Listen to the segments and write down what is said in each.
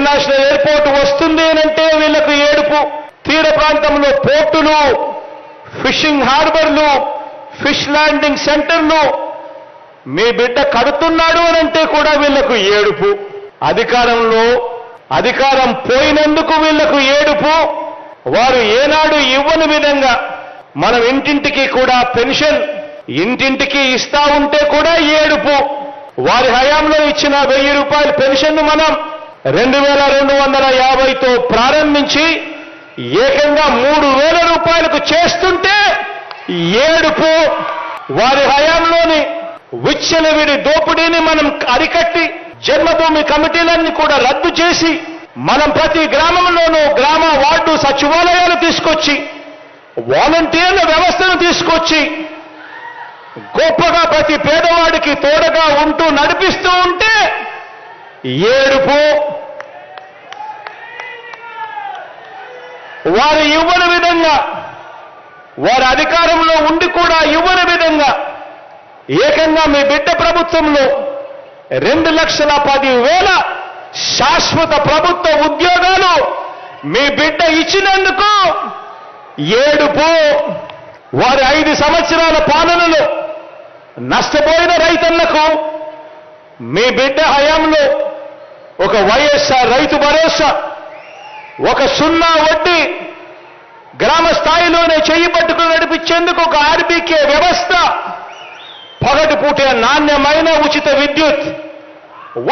International airport వస్తుంది అంటే వీళ్ళకు ఏడుపు. తీర ప్రాంతంలో పోర్టులు ఫిషింగ్ హార్బర్లు ఫిష్ ల్యాండింగ్ సెంటర్లు. మీ బిడ్డ కడుతున్నాడు అంటే కూడా వీళ్ళకు ఏడుపు. అధికారంలో అధికారం పోయినందుకు వీళ్ళకు ఏడుపు. వారు ఏనాడు ఇవ్వని విధంగా మనం ఇంటింటికి కూడా పెన్షన్ ఇంటింటికి ఇస్తా ఉంటే కూడా ఏడుపు. వారి హయాంలో ఇచ్చిన వెయ్యి రూపాయల పెన్షన్ మనం రెండు వేల రెండు వందల యాభైతో ప్రారంభించి ఏకంగా మూడు వేల రూపాయలకు చేస్తుంటే ఏడుపు వారి హయాంలోని విచ్చలవిడి దోపిడీని మనం అరికట్టి జన్మభూమి కమిటీలన్నీ కూడా రద్దు చేసి మనం ప్రతి గ్రామంలోనూ గ్రామ వార్డు సచివాలయాలు తీసుకొచ్చి వాలంటీర్ల వ్యవస్థను తీసుకొచ్చి గొప్పగా ప్రతి పేదవాడికి తోడగా ఉంటూ నడిపిస్తూ ఉంటే ఏడుపు. వారు ఇవ్వని విధంగా వారి అధికారంలో ఉండి కూడా ఇవ్వని విధంగా ఏకంగా మీ బిడ్డ ప్రభుత్వంలో రెండు లక్షల పది వేల శాశ్వత ప్రభుత్వ ఉద్యోగాలు మీ బిడ్డ ఇచ్చినందుకు ఏడుపు. వారి ఐదు సంవత్సరాల పాలనలో నష్టపోయిన రైతన్నకు మీ బిడ్డ హయాంలో ఒక వైఎస్ఆర్ రైతు భరోసా ఒక సున్నా వడ్డీ గ్రామ స్థాయిలోనే చెయ్యి పట్టుకుని నడిపించేందుకు ఒక ఆర్బీకే వ్యవస్థ పగటి పూటే నాణ్యమైన ఉచిత విద్యుత్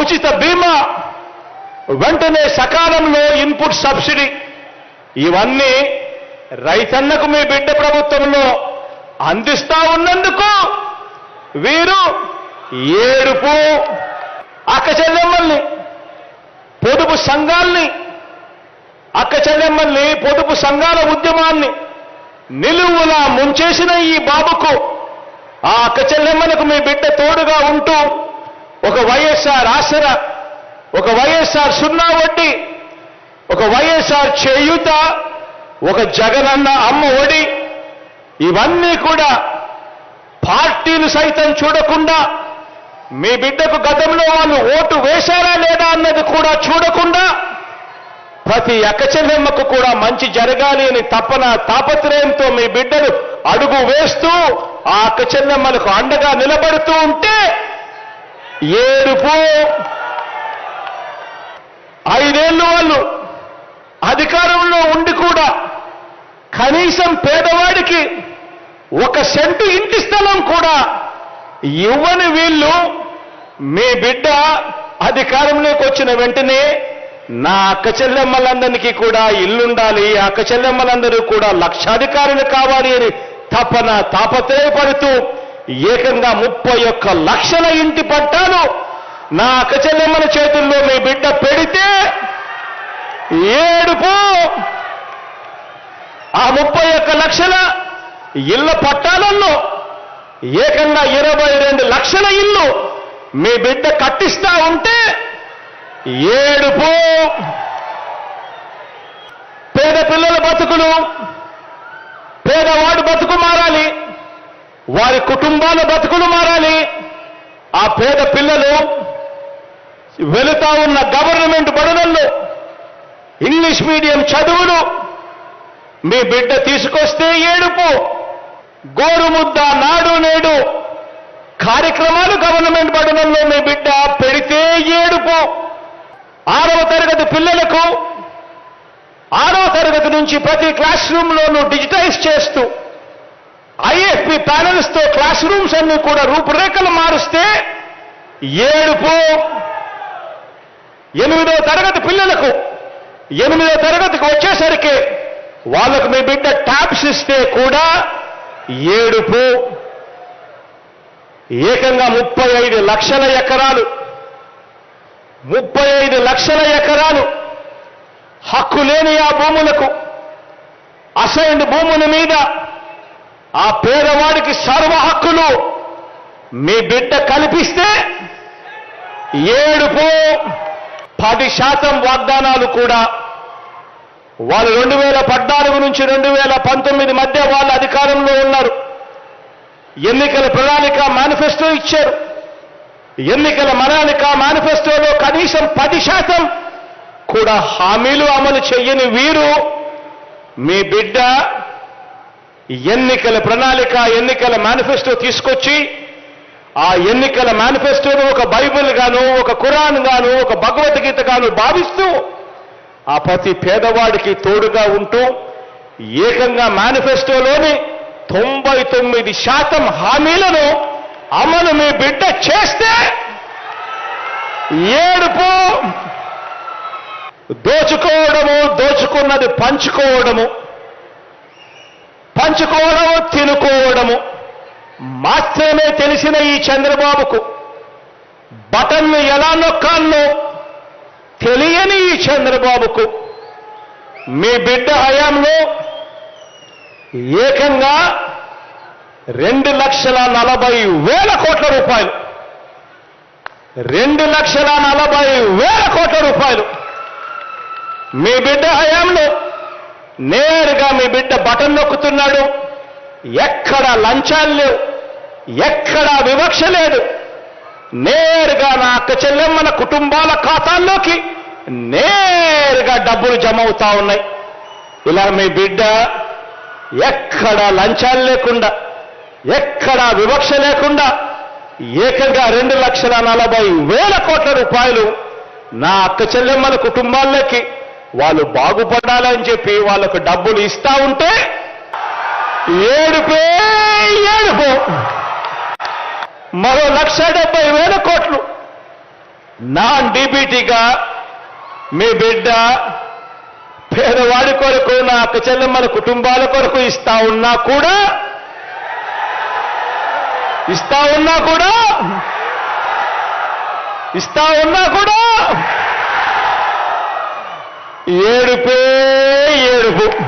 ఉచిత బీమా వెంటనే సకాలంలో ఇన్పుట్ సబ్సిడీ. ఇవన్నీ రైతన్నకు మీ బిడ్డ ప్రభుత్వంలో అందిస్తా ఉన్నందుకు వీరు ఏడుపు అక్క చెల్లెమ్మల్ని సంఘాల్ని అక్క చెల్లెమ్మల్ని పొదుపు సంఘాల ఉద్యమాన్ని నిలువులా ముంచేసిన ఈ బాబుకు ఆ అక్క చెల్లెమ్మలకు మీ బిడ్డ తోడుగా ఉంటూ ఒక వైఎస్ఆర్ ఆసర ఒక వైఎస్ఆర్ సున్నా వడ్డీ ఒక వైఎస్ఆర్ చేయుత ఒక జగనన్న అమ్మ ఒడి ఇవన్నీ కూడా పార్టీలు సైతం చూడకుండా మీ బిడ్డకు గతంలో వాళ్ళు ఓటు వేశారా లేదా అన్నది కూడా చూడకుండా ప్రతి అక్కచెల్లెమ్మకు కూడా మంచి జరగాలి అని తపన తాపత్రయంతో మీ బిడ్డలు అడుగు వేస్తూ ఆ అక్కచెల్లెమ్మలకు అండగా నిలబడుతూ ఉంటే ఏడుపు. ఐదేళ్ళు వాళ్ళు అధికారంలో ఉండి కూడా కనీసం పేదవాడికి ఒక సెంటు ఇంటి స్థలం కూడా ఇవ్వని వీళ్ళు మీ బిడ్డ అధికారంలోకి వచ్చిన వెంటనే నా అక్క చెల్లెమ్మలందరికీ కూడా ఇల్లుండాలి అక్క చెల్లెమ్మలందరూ కూడా లక్షాధికారులు కావాలి అని తపన తాపత్రయపడుతూ ఏకంగా ముప్పై ఒక్క లక్షల ఇంటి పట్టాలు నా అక్క చెల్లెమ్మల చేతుల్లో మీ బిడ్డ పెడితే ఏడుపు. ఆ ముప్పై ఒక్క లక్షల ఇళ్ళ పట్టాలలో ఏకంగా ఇరవై రెండు లక్షల ఇల్లు మీ బిడ్డ కట్టిస్తా ఉంటే ఏడుపు. పేద పిల్లల బతుకులు పేదవాడు బతుకు మారాలి వారి కుటుంబాల బతుకులు మారాలి. ఆ పేద పిల్లలు వెళుతా ఉన్న గవర్నమెంట్ బడులలో ఇంగ్లీష్ మీడియం చదువులు మీ బిడ్డ తీసుకొస్తే ఏడుపు. గోరుముద్ద నాడు నేడు కార్యక్రమాలు గవర్నమెంట్ బడులలో మీ బిడ్డ పెడితే ఏడుపు ఆరవ తరగతి పిల్లలకు ఆరవ తరగతి నుంచి ప్రతి క్లాస్ రూమ్లోనూ డిజిటైజ్ చేస్తూ ఐఎఫ్పి ప్యానల్స్తో క్లాస్ రూమ్స్ అన్ని కూడా రూపురేఖలు మారుస్తే ఏడుపు. ఎనిమిదో తరగతి పిల్లలకు ఎనిమిదో తరగతికి వచ్చేసరికి వాళ్ళకు మీ బిడ్డ ట్యాబ్స్ ఇస్తే కూడా ఏడుపు ఏకంగా ముప్పై ఐదు లక్షల ఎకరాలు. ముప్పై ఐదు లక్షల ఎకరాలు హక్కు లేని ఆ భూములకు అసైన్డ్ భూముల మీద ఆ పేదవాడికి సర్వ హక్కులు మీ బిడ్డ కల్పిస్తే ఏడుపు పది శాతం వాగ్దానాలు కూడా వాళ్ళు రెండు వేల పద్నాలుగు నుంచి రెండు వేల పంతొమ్మిది మధ్య వాళ్ళ అధికారంలో ఉన్నారు. ఎన్నికల ప్రణాళిక మేనిఫెస్టో ఇచ్చారు. ఎన్నికల ప్రణాళిక మేనిఫెస్టోలో కనీసం పది శాతం కూడా హామీలు అమలు చేయని వీరు మీ బిడ్డ ఎన్నికల ప్రణాళిక ఎన్నికల మేనిఫెస్టో తీసుకొచ్చి ఆ ఎన్నికల మేనిఫెస్టోను ఒక బైబిల్ గాను ఒక ఖురాన్ గాను ఒక భగవద్గీత గాను భావిస్తూ ఆ ప్రతి పేదవాడికి తోడుగా ఉంటూ ఏకంగా మేనిఫెస్టోలోని తొంభై తొమ్మిది శాతం హామీలను అమలు మీ బిడ్డ చేస్తే ఏడుపు దోచుకోవడము దోచుకున్నది పంచుకోవడము పంచుకోవడము తినుకోవడము. మాత్రమే తెలిసిన ఈ చంద్రబాబుకు బటన్ను ఎలా నొక్కాలో తెలియని ఈ చంద్ర చంద్రబాబుకు మీ బిడ్డ హయాంలో ఏకంగా రెండు లక్షల నలభై వేల కోట్ల రూపాయలు. రెండు లక్షల నలభై వేల కోట్ల రూపాయలు. మీ బిడ్డ హయాంలో నేరుగా మీ బిడ్డ బటన్ నొక్కుతున్నాడు. ఎక్కడ లంచాలు లేవు. ఎక్కడ వివక్ష లేదు. నేరుగా నా అక్క చెల్లెమ్మల కుటుంబాల ఖాతాల్లోకి నే డబ్బులు జమ అవుతా ఉన్నాయి. ఇలా మీ బిడ్డ ఎక్కడ లంచాలు లేకుండా ఎక్కడ వివక్ష లేకుండా ఏకంగా రెండు లక్షల నలభై వేల కోట్ల రూపాయలు నా అక్క చెల్లెమ్మల కుటుంబాల్లోకి వాళ్ళు బాగుపడాలని చెప్పి వాళ్ళకు డబ్బులు ఇస్తా ఉంటే ఏడుపే ఏడుపు. మరో లక్ష డెబ్బై వేల కోట్లు నాన్ డీబీటీగా మీ బిడ్డ పేదవాడి కొరకు నా అక్క చెల్లెమ్మల కుటుంబాల కొరకు ఇస్తా ఉన్నా కూడా ఇస్తా ఉన్నా కూడా ఇస్తా ఉన్నా కూడా. ఏడుపే ఏడుపు.